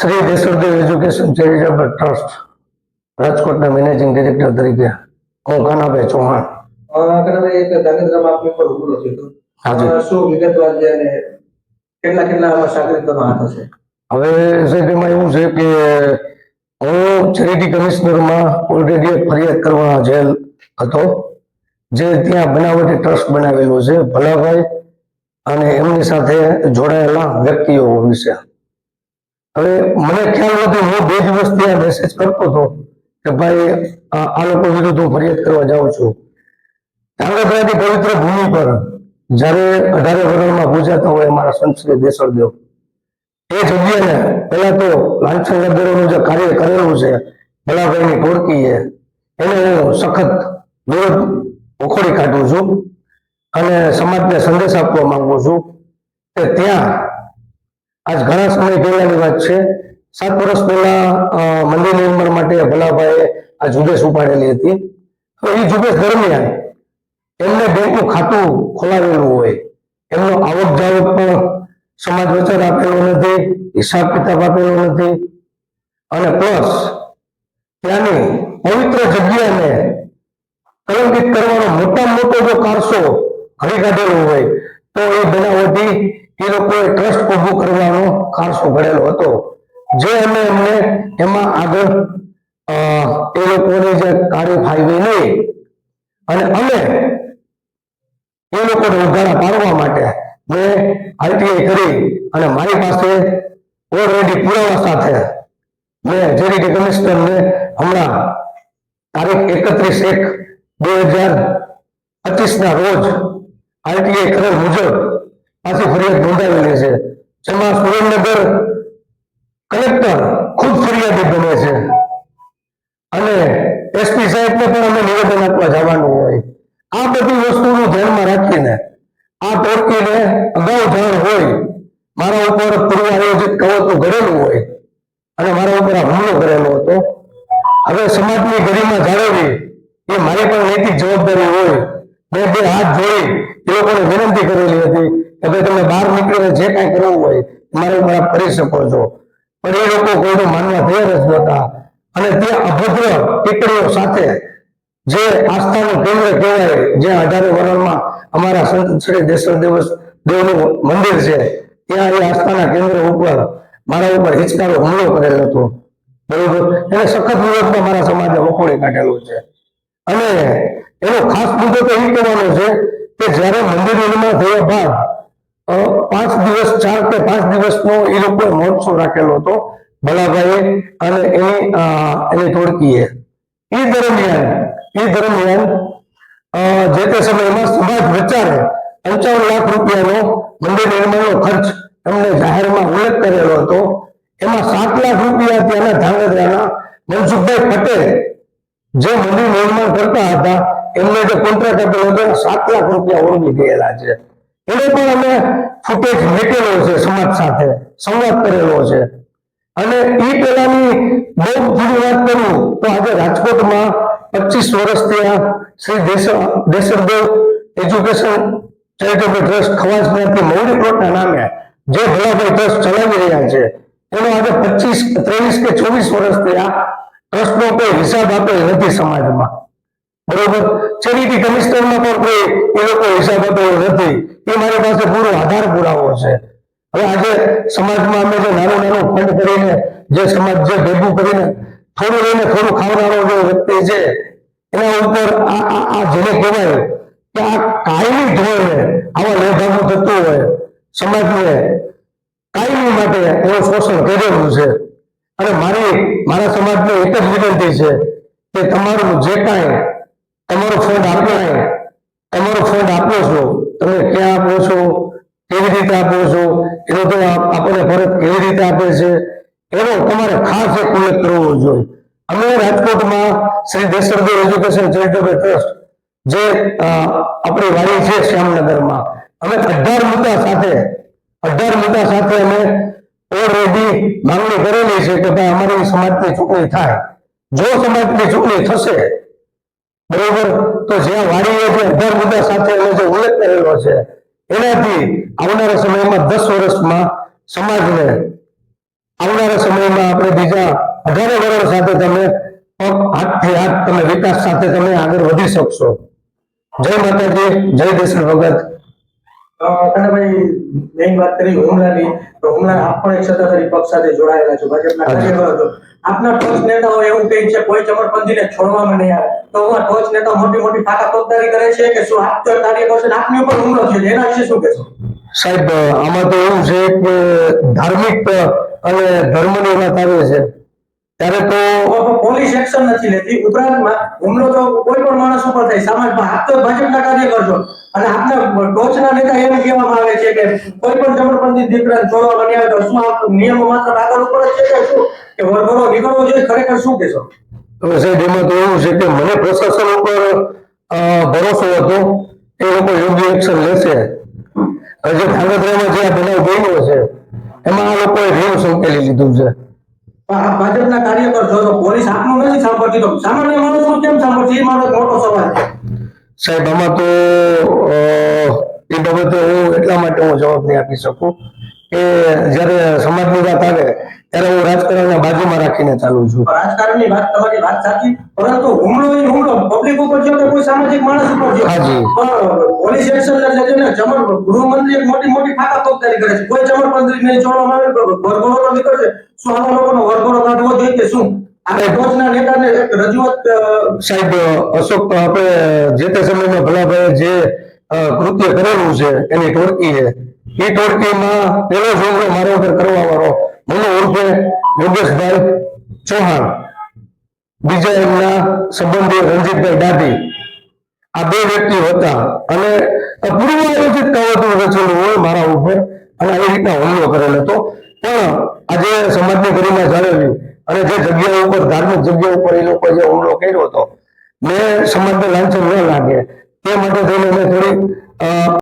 Shri Deshodev education charitable trust રાજકોટના managing director તરીકે. હું કાનાભાઈ ચૌહાણ. અ, એક ધાંગધ્રામાં આપની ઉપર હુમલો થયો હતો. હાજી. અ, શું વિગતવાર છે અને કેટલા કેટલા આમાં સાગરિકોનો હાથ હશે હવે સાહેબ એવું છે કે હું ચેરિટી કમિશનરમાં ઓલરેડી એક ફરિયાદ કરવા જેલ હતો જે ત્યાં બનાવટી ટ્રસ્ટ બનાવેલું છે. ભલાભાઈ અને એમની સાથે જોડાયેલા વ્યક્તિઓ વિશે હવે મને ખ્યાલ નથી હું બે દિવસ ત્યાં મેસેજ કરતો હતો કે ભાઈ, આ આ લોકો વિરુદ્ધ હું ફરિયાદ કરવા જાઉં છું. ધાંગધ્રાની પવિત્ર ભૂમિ પર જ્યારે અઢારે વરણમાં પૂજાતા હોય અમારા સંત શ્રી દેશળદેવ એ જગ્યાને પહેલા તો લાંછન નગરોનું જે કાર્ય કરેલું છે, ભલાભાઈની ટોળકીએ, એને હું સખત વિરોધ ઉખોડી કાઢું છું. અને સમાજને સંદેશ આપવા માંગુ છું કે ત્યાં, આજ ઘણા સમય પહેલાની વાત છે, સાત વર્ષ પહેલા મંદિર નિર્માણ માટે ભલાભાઈએ આ ઝુંબેશ ઉપાડેલી હતી. તો એ ઝુંબેશ દરમિયાન એમને બેંકનું ખાતું ખોલાવેલું હોય, એમનો આવક જાવક પણ સમાજ વચન આપેલો નથી, હિસાબ કિતાબ આપેલો નથી. અને પ્લસ, ત્યાંની પવિત્ર જગ્યાને કલંકિત કરવાનો મોટામાં મોટો જો કારસો ઘડી કાઢેલો હોય, તો એ બનાવટી એ લોકોએ ટ્રસ્ટ ઊભું કરવાનો ખાસો ઘડેલો હતો. જે અમે એમને એમાં આગળ એ લોકોને જે કાર્ય ફાઈવી નહીં અને અમે એ લોકોને ઉઘાડા પાડવા માટે મેં આઈટીઆઈ કરી અને મારી પાસે ઓલરેડી પુરાવા સાથે મેં ચેરિટી કમિશનરને હમણાં તારીખ એકત્રીસ એક બે હજાર પચીસના રોજ આરટીઆઈ કરેલ મુજબ પાછી ફરિયાદ નોંધાવેલી છે. જેમાં સુરેન્દ્રનગર કલેક્ટર ખુદ ફરિયાદી બને છે. અને એસપી સાહેબને પણ અમે નિવેદન આપવા જવાનું હોય. આ બધી વસ્તુનું ધ્યાનમાં રાખીને, આ ટોળકીને અગાઉ જાણ હોય, મારા ઉપર પૂર્વ આયોજિત કવચનું ઘડેલું હોય, અને મારા ઉપર આ હુમલો કરેલો હતો. હવે સમાજની ગરિમા જાળવવી એ મારી પણ નૈતિક જવાબદારી હોય. મેં બે હાથ જોડી એ લોકોને વિનંતી કરેલી હતી કે ભાઈ તમે બહાર નીકળીને જે કાંઈ કરવું હોય મારા કરી શકો છો પણ એ લોકો કોઈનું માનવા તૈયાર જ નહોતા. અને ત્યાં અભદ્ર ટીકડીઓ સાથે જે આસ્થાનું કેન્દ્ર કહેવાય, જે અઢારે વરણમાં અમારા સંત શ્રી દેશર દિવસ દેવનું મંદિર છે, ત્યાં એ આસ્થાના કેન્દ્ર ઉપર મારા ઉપર હિચકારો હુમલો કરેલ હતો. બરોબર? એને સખત વિરોધમાં મારા સમાજે વખોડી કાઢેલું છે. અને એનો ખાસ મુદ્દો તો એ કહેવાનો છે કે જ્યારે મંદિર નિર્માણ થયા બાદ અ, પાંચ દિવસ ચાર કે પાંચ દિવસનો એ લોકોએ મહોત્સવ રાખેલો હતો. ભલાભાઈએ અને એની ટોળકીએ એ દરમિયાન એ દરમિયાન જે તે સમયમાં સમાજ વિચારે પંચાવન લાખ રૂપિયાનો મંદિર નિર્માણનો ખર્ચ એમને જાહેરમાં ઉલ્લેખ કરેલો હતો. એમાં સાત લાખ રૂપિયા ત્યાંના ધાંગધ્રાના મનસુખભાઈ પટેલ જે મંદિર નિર્માણ કરતા હતા, એમને જે કોન્ટ્રાક્ટ આપેલો હતો સાત લાખ રૂપિયા ઓળવી ગયેલા છે. એને પણ અમે ફૂટેજ મેકેલો છે સમાજ સાથે, સંવાદ કરેલો છે. અને એ પેલાની બહુ જૂની વાત કરું તો આજે રાજકોટમાં પચીસ વર્ષ ત્યાં શ્રી દેશ- દેશરદેવ એજ્યુકેશન ચેરિટેબલ ટ્રસ્ટ ખવાજ જ્ઞાતિ મૌલિક પ્લોટના નામે જે ભલાભાઈ ટ્રસ્ટ ચલાવી રહ્યા છે, એનો આજે પચીસ, ત્રેવીસ કે ચોવીસ વર્ષ આ ટ્રસ્ટનો કોઈ હિસાબ આપેલ નથી સમાજમાં. બરોબર? ચેરિટી કમિશનરમાં પણ કોઈ એ લોકો હિસાબ આપેલો નથી. એ મારી પાસે પૂરો આધાર પુરાવો છે. હવે આજે સમાજમાં અમે જે નાનું નાનું ફંડ કરીને, જે સમાજ જે ભેગું કરીને, થોડું લઈને થોડું ખાવડાવવાનો જે વ્યક્તિ છે, એના ઉપર આ જેને કહેવાય કે આ કાયમી ધોરણે આવા લેભાગું થતું હોય, સમાજને કાયમી માટે એનું શોષણ કરેલું છે. અને મારી, મારા સમાજને એક જ વિનંતી છે કે તમારું જે કાંઈ તમારો ફંડ આપ્યો તમારો ફંડ આપો છો, તમે ક્યાં આપો છો, કેવી રીતે આપો છો એનો તો આપ- આપણને ફરજ કેવી રીતે આપે છે, એનો તમારે ખાસ એક ઉલ્લેખ કરવો જોઈએ. અમે રાજકોટમાં Shri Deshardev education charitable trust જે આપણી વાડી છે શ્યામનગરમાં, અમે અઢાર મુદ્દા સાથે, અઢાર મુદ્દા સાથે અમે ઓલરેડી માંગણી કરેલી છે કે ભાઈ અમારી સમાજની ચૂંટણી થાય. જો સમાજની ચૂંટણી થશે બરોબર? તો જ્યાં વાડીએ જે અઢાર મુદ્દા સાથે જે ઉલ્લેખ કરેલો છે, એનાથી આવનારા સમયમાં દસ વર્ષમાં સમાજને આવનારા સમયમાં આપણે બીજા અઢારે વર્ષ સાથે તમે હાથથી હાથ તમે વિકાસ સાથે તમે આગળ વધી શકશો. જય માતાજી, જય દેશ ભગત. અ, કનકભાઈ મેઇન વાત કરી હુમલાની. તો હુમલા આપ પણ એક સત્તાધારી પક્ષ સાથે જોડાયેલા છો ભાજપના કાર્યકર હતો આપના ટોચ નેતાઓ એવું કહે છે કોઈ ચમરપંથીને છોડવામાં નહીં આવે તો હું ટોચ નેતાઓ મોટી મોટી ફાકા પગદારી કરે છે કે શું આપ તો કાર્યકર છે આપની ઉપર હુમલો છે? એના વિશે શું કહેશો? સાહેબ આમાં તો એવું છે કે ધાર્મિક અને ધર્મની વાત આવે છે. ત્યારે તો પોલીસ એક્શન નથી લેતી. ઉપરાંતમાં હુમલો તો કોઈ પણ માણસ ઉપર થાય. સમાજમાં આપ તો ભાજપના કાર્યકર અને આપના ટોચના નેતા એમ કહેવામાં આવે છે કે કોઈ પણ ચમરપંથી દીકરાને છોડવા નહીં આવે તો શું નિયમો માત્ર કાગળ ઉપર જ છે કે શું? કે વરઘોડો નીકળવો જોઈએ? ખરેખર શું કહેશો? હવે સાહેબ એમાં તો એવું છે કે મને પ્રશાસન ઉપર ભરોસો હતો. એ લોકો યોગ્ય એક્શન લેશે. હવે જે ધાંગધ્રામાં જે આ બનાવ બન્યો છે એમાં આ લોકોએ રીમ સંકેલી લીધું છે. આપ ભાજપના કાર્યકર છો પોલીસ આપનું નથી સાંભળતી તો સામાન્ય માણસનું કેમ સાંભળશે એ મારો મોટો સવાલ છે. સાહેબ, આમાં તો એ બાબતે હું એટલા માટે હું જવાબ નહીં આપી શકું કે જ્યારે સમાજની વાત આવે ત્યારે હું રાજકારણને બાજુમાં રાખીને ચાલુ છું. રાજકારણની વાત તમારી વાત સાચી પરંતુ હુમલો એ હુમલો. પબ્લિક ઉપર છે કે કોઈ સામાજિક માણસ ઉપર છે હાજી. પણ પોલીસ એક્શન એટલે ને ગૃહમંત્રી એક મોટી મોટી ફાકા પગદારી કરે છે. કોઈ ચમરપંત્રી નહીં છોડવામાં આવે વરઘોડો નીકળશે શું આવા લોકોનો વરઘોડો કાઢવો જોઈએ કે શું? સાહેબ. અશોક આપણે જે તે સમયમાં ભલાભાઈએ જે કૃત્ય કરેલું છે એની ટોળકી એ ટોળકીમાં પેલો છોકરો મારા કરવા વાળો મને ઓળખે યોગેશભાઈ ચૌહાણ. બીજા એમના સંબંધી રણજીતભાઈ દાઢી આ બે વ્યક્તિઓ હતા. અને અપૂર્વ આયોજિત કાવતરું રચેલું હોય મારા ઉપર. અને આવી રીતના હુમલો કરેલો હતો. પણ આજે સમાજની ગરિમા જાળવ્યું અને જે જગ્યા ઉપર, ધાર્મિક જગ્યા ઉપર એ લોકો જે હુમલો કર્યો હતો, મેં સમાજને લાંચન ન લાગે. તે માટે થઈને મેં થોડી